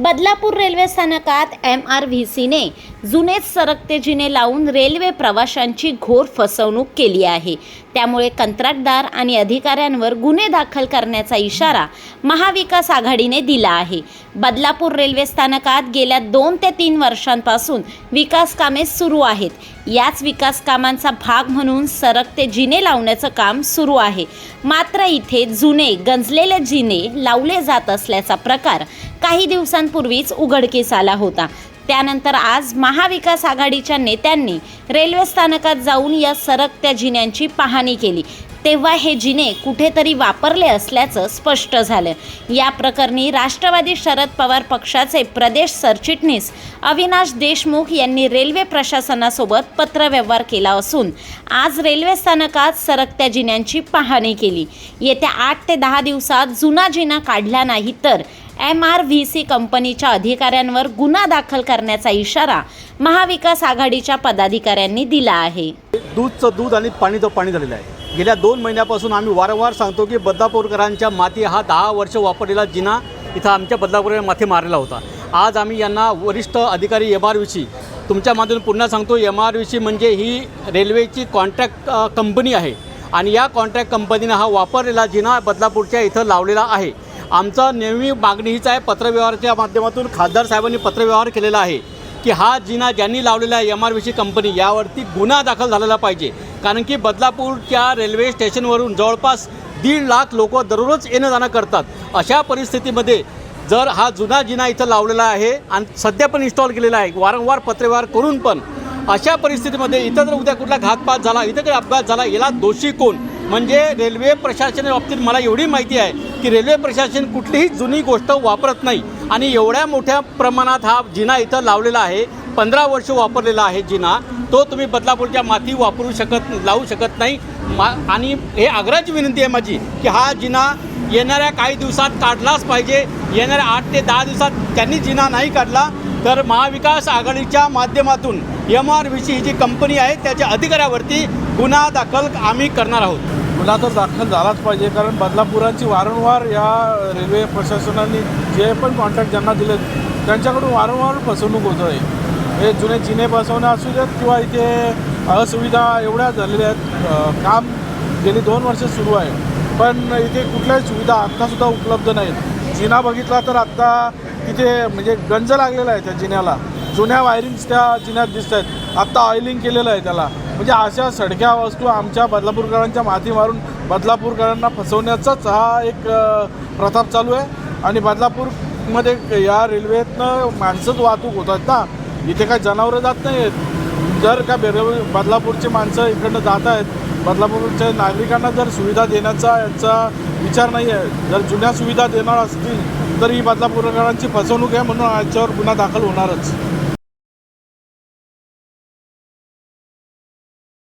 Badlapur railway स्थानकात M R V सीने जुनेच सरकते जिने लावून रेल्वे प्रवाशांची घोर फसवणूक केली आहे. त्यामुळे कंत्राटदार आणि अधिकाऱ्यांवर गुन्हे दाखल करण्याचा इशारा महाविकास आघाडीने दिला आहे. बदलापूर रेल्वे स्थानकात गेल्या दोन ते तीन वर्षांपासून विकास कामे सुरू आहेत. याच विकास कामांचा भाग म्हणून सरकते जिने लावण्याचं काम सुरू आहे. मात्र इथे जुने गंजलेले जिने लावले जात असल्याचा प्रकार काही दिवसांपूर्वीच उघडकीस आला होता. त्यानंतर आज महाविकास आघाडीच्या नेत्यांनी रेल्वे स्थानकात जाऊन या सरकत्या जिन्यांची पाहणी केली. तेव्हा हे जिने कुठेतरी वापरले असल्याचं स्पष्ट झालं. या प्रकरणी राष्ट्रवादी शरद पवार पक्षाचे प्रदेश सरचिटणीस अविनाश देशमुख यांनी रेल्वे प्रशासनासोबत पत्रव्यवहार केला असून आज रेल्वे स्थानकात सरकत्या जिन्यांची पाहणी केली. येत्या आठ ते दहा दिवसात जुना जिना काढला नाही तर एम आर व्ही सी कंपनीच्या अधिकाऱ्यांवर गुन्हा दाखल करण्याचा इशारा महाविकास आघाडीच्या पदाधिकाऱ्यांनी दिला आहे. दूधचं दूध आणि पाणीचं पाणी झालेलं आहे. गेल्या दोन महिन्यापासून आम्ही वारंवार सांगतो की बदलापूरकरांच्या माती हा दहा वर्ष वापरलेला जिना इथं आमच्या बदलापूर माथे मारलेला होता. आज आम्ही यांना वरिष्ठ अधिकारी एम आर व्हीची तुमच्या माध्यमातून पुन्हा सांगतो एम आर व्हीची म्हणजे ही रेल्वेची कॉन्ट्रॅक्ट कंपनी आहे. आणि या कॉन्ट्रॅक्ट कंपनीनं हा वापरलेला जिना बदलापूरच्या इथं लावलेला आहे. आमचं नेहमी मागणी हीच आहे पत्रव्यवहाराच्या माध्यमातून खासदार साहेबांनी पत्रव्यवहार केलेला आहे की हा जिना ज्यांनी लावलेला आहे एम आर सी कंपनी यावरती गुन्हा दाखल झालेला पाहिजे. कारण की बदलापूरच्या रेल्वे स्टेशनवरून जवळपास दीड लाख लोक दररोज येणं जाणं करतात. अशा परिस्थितीमध्ये जर हा जुना जिना इथं लावलेला आहे आणि सध्या पण इन्स्टॉल केलेला आहे वारंवार पत्रव्यवहार करून पण अशा परिस्थितीमध्ये इथं जर उद्या कुठला घातपात झाला इथं काही अपघात झाला याला दोषी कोण? म्हणजे रेल्वे प्रशासनाच्या बाबतीत मला एवढी माहिती आहे की रेल्वे प्रशासन कुठलीही जुनी गोष्ट वापरत नाही. आणि एवढ्या मोठ्या प्रमाणात हा जिना इथं लावलेला आहे. पंधरा वर्ष वापरलेला आहे जिना. तो तुम्ही बदलापूरच्या माती वापरू शकत लावू शकत नाही. मा आणि हे आग्रहाची विनंती आहे माझी की हा जिना येणाऱ्या काही दिवसात काढलाच पाहिजे. येणाऱ्या आठ ते दहा दिवसात त्यांनी जिना नाही काढला. तर महाविकास आघाडीच्या माध्यमातून एम आर व्हीची ही जी कंपनी आहे त्याच्या अधिकाऱ्यावरती गुन्हा दाखल आम्ही करणार आहोत. गुन्हा तर दाखल झालाच पाहिजे कारण बदलापुरांची वारंवार या रेल्वे प्रशासनाने जे पण कॉन्ट्रॅक्ट ज्यांना दिले त्यांच्याकडून वारंवार फसवणूक होत आहे. हे जुने जिने बसवणं असू देत किंवा इथे असुविधा एवढ्या झालेल्या आहेत काम गेली दोन वर्ष सुरू आहे. पण इथे कुठल्याही सुविधा आत्तासुद्धा उपलब्ध नाहीत. जिना बघितला तर आत्ता तिथे म्हणजे गंज लागलेला आहे त्या जिन्याला. जुन्या वायरिंग्स त्या जिन्यात दिसत आहेत आत्ता ऑइलिंग केलेलं आहे त्याला. म्हणजे अशा सडक्या वस्तू आमच्या बदलापूरकरांच्या माती मारून बदलापूरकरांना फसवण्याचाच हा एक प्रताप चालू आहे. आणि बदलापूरमध्ये या रेल्वेतनं माणसंच वाहतूक होतात ना. इथे काय जनावरं जात नाही आहेत जर का बेर बदलापूरची माणसं इकडनं जात आहेत बदलापूरच्या नागरिकांना जर सुविधा देण्याचा यांचा विचार नाही आहे जर जुन्या सुविधा देणार असतील तर ही बदलापूरकरांची फसवणूक आहे म्हणून याच्यावर गुन्हा दाखल होणारच.